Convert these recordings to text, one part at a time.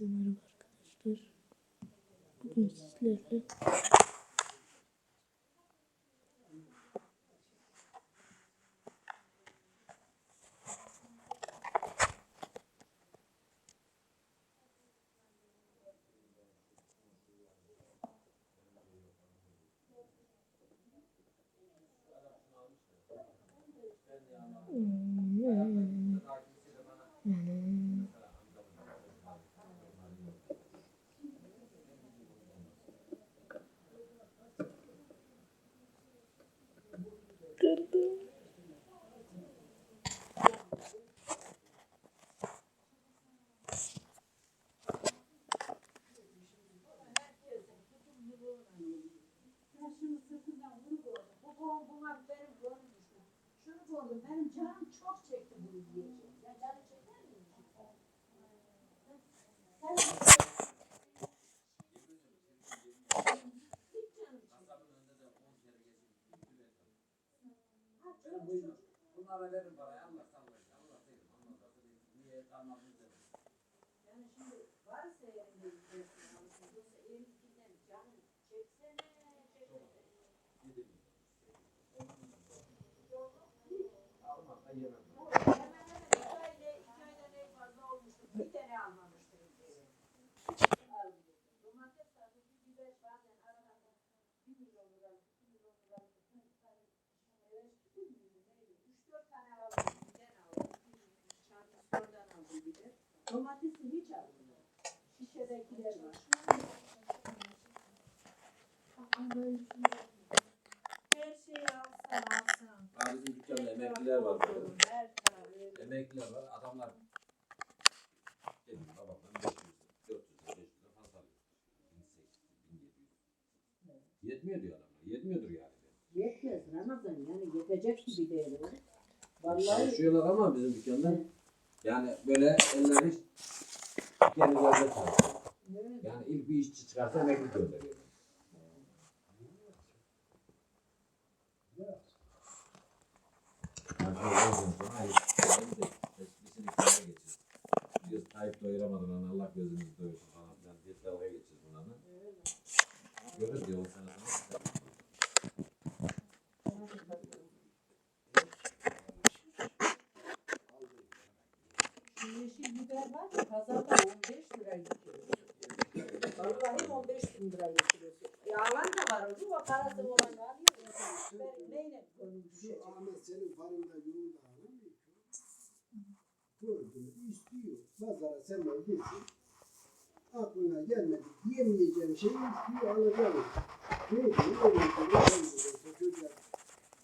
Herkese merhaba arkadaşlar. Bugün sizlerle Bunlara verin parayı. Allah verin. Allah verin. Niye kalmadınız dedim. Yani şimdi varsa elinde yiyeceksin. alırsın. Yoksa elimizden canım çeksene çeksene. Gidin. Almam da yemem. Hemen hemen iki ayda iki aydan en fazla olmuştur. Bir tane almamıştır. Domates tarzı bir biber bazen aralarda bir milyon lira, iki milyon lira, evet, bir milyon neydi? Üç dört tane aldım. Birden aldım. Çarpı de. Domatesi hiç almıyorum. Şişedekiler var. Her şeyi alsan alsan. Ha bizim dükkanda emekliler var böyle. Her tarafı. Emekliler var. Adamlar dedim babamdan 500 400 500 fazla alıyor. 1800 1700. Yetmiyor diyor adamlar. Yetmiyordur yani. Yetmez Ramazan yani yetecek gibi değil o. Vallahi Çalışıyorlar ama bizim dükkanda yani böyle eller hiç kendilerde çalışıyor. evet. Yani ilk bir işçi çıkarsa emekli gönderiyor. Geçir. Diyoruz Tayyip doyuramadı lan Allah gözünüzü doyursun falan filan diye dalga geçir bunlarla. Görür diyor o sene sonra. Şu yeşil biber var ya pazarda 15 lira getiriyor. Vallahi 15 bin lira getiriyor. Yalan da var o ama parası olan da alıyor. Ben neyle? Şu Ahmet senin farında yoğun dağılamıyor ki. Gördüğünü istiyor. Pazara sen de gitsin. Aklına gelmedi. Diyemeyeceğim şeyi istiyor alacağım. Ne diyor? Öyle diyor.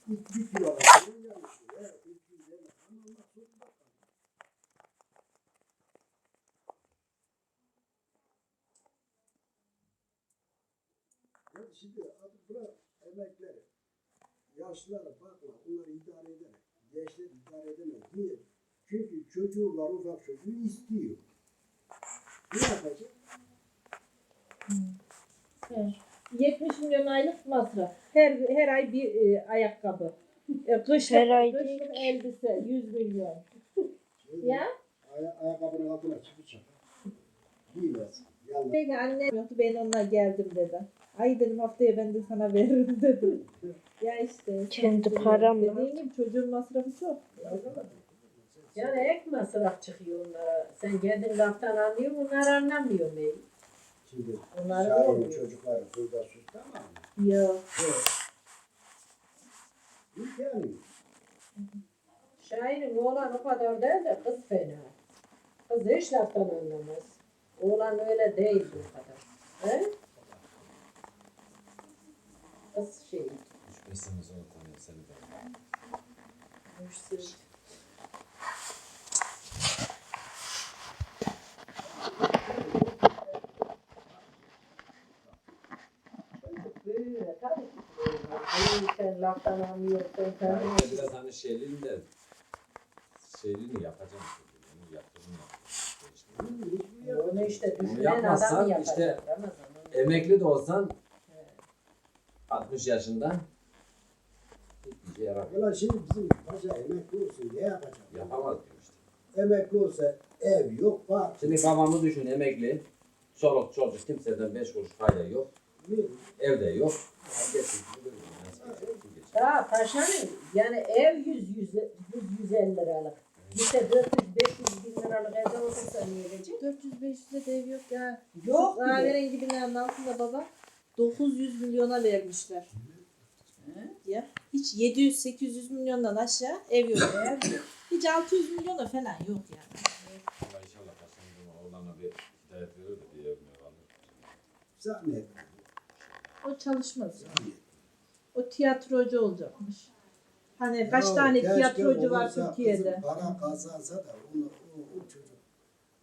İlk bir kilo alacağım. Yanlış diyor. Evet, 350 ama Allah zorunda kalıyor. Şimdi artık bırak emekleri. Yaşlıları bakma, onları idare eder. Gençler idare edemez. Niye? Çünkü çocuğu var, ufak çocuğu istiyor. Ne yapacak? 70 milyon aylık masraf. Her her ay bir e, ayakkabı. E, kış Her ay kışlık elbise 100 milyon. Ya Aya ayakkabının altına çıkı çakar. Giymez. Yalnız. peki anne yoktu ben onunla geldim dedi. Ay dedim haftaya ben de sana veririm dedim. ya işte. Kendi paramla. Dediğin gibi çocuğun masrafı çok. Yani ek masraf çıkıyor onlara. Sen kendin laftan anlıyor bunlar anlamıyor mu? Şimdi Onlar şahirin olmuyor. çocukları burada sus tamam mı? Yok. Evet. İmkanı yok. Şahin'in oğlan o kadar değil de kız fena. Kız hiç laftan anlamaz. Oğlan öyle değil bu kadar. He? Kız şey. 3-5 sene sonra tanıyor seni ki. Ay, Sen laftan anlıyorsun. Sen işte biraz hani şeyliğini de şeyliğini yapacağım. Onu yaptırdım Onu işte düşünen yapmazsan adam işte. Ramazan. onu- Emekli de olsan Evet. 60 yaşında hiçbir şey yaramıyor. Ulan şimdi bizim paşa emekli olsun ne yapacak? Yapamaz diyor işte. Emekli olsa ev yok, var. Şimdi babamı düşün emekli. Çoluk çocuk kimseden beş kuruş fayda yok. Ne? Evde yok. Daha paşanın yani ev 100 100 100 150 liralık. İşte 400 500 bin liralık evde otursa niye verecek? 400-500'e de ev yok ya. Yok bile. Kahverengi binanın altında baba 900 milyona vermişler. Ya hiç 700-800 milyondan aşağı ev yok. Yok. Hiç 600 milyona falan yok yani. Allah inşallah kasım oğlana bir hidayet verir de bir ev mi alır. Zahmet. O çalışmaz. ya. Zahmet. O tiyatrocu olacakmış. Hani kaç tane keşke tiyatrocu var Türkiye'de. kızım Para kazansa da onu, o, o çocuk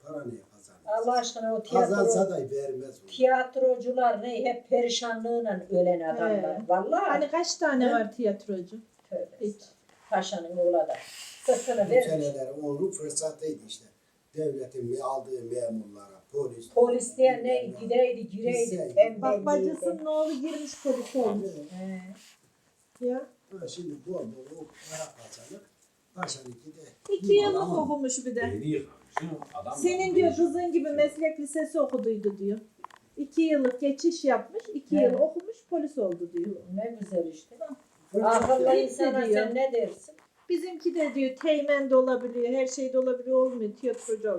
para niye kazanır? Allah aşkına o Kazansa tiyatro da vermez onu. tiyatrocular ne hep perişanlığıyla ölen adamlar. He. Vallahi Hani kaç tane He? var tiyatrocu? tövbe. Hiç. Paşanın oğlu da. Sırtını vermiş. onun fırsatıydı işte. Devletin mi- aldığı memurlara, polis. Polis diye ne gideydi gireydi. Gitseydi. tembel Bak değildi. bacısının oğlu girmiş polis olmuş. He. Ya. Ha, şimdi bol bol o para kazanır. Paşanınki de. İki yıllık okumuş bir de. Beyni yıkamışsın. Adam Senin diyor kızın gibi meslek lisesi okuduydu diyor. İki yıllık geçiş yapmış, iki yıl okumuş polis oldu diyor. Ne güzel işte. Akıllı ya. insana diyor. sen ne dersin? Bizimki de diyor teğmen de olabiliyor, her şey de olabiliyor olmuyor tiyatrocu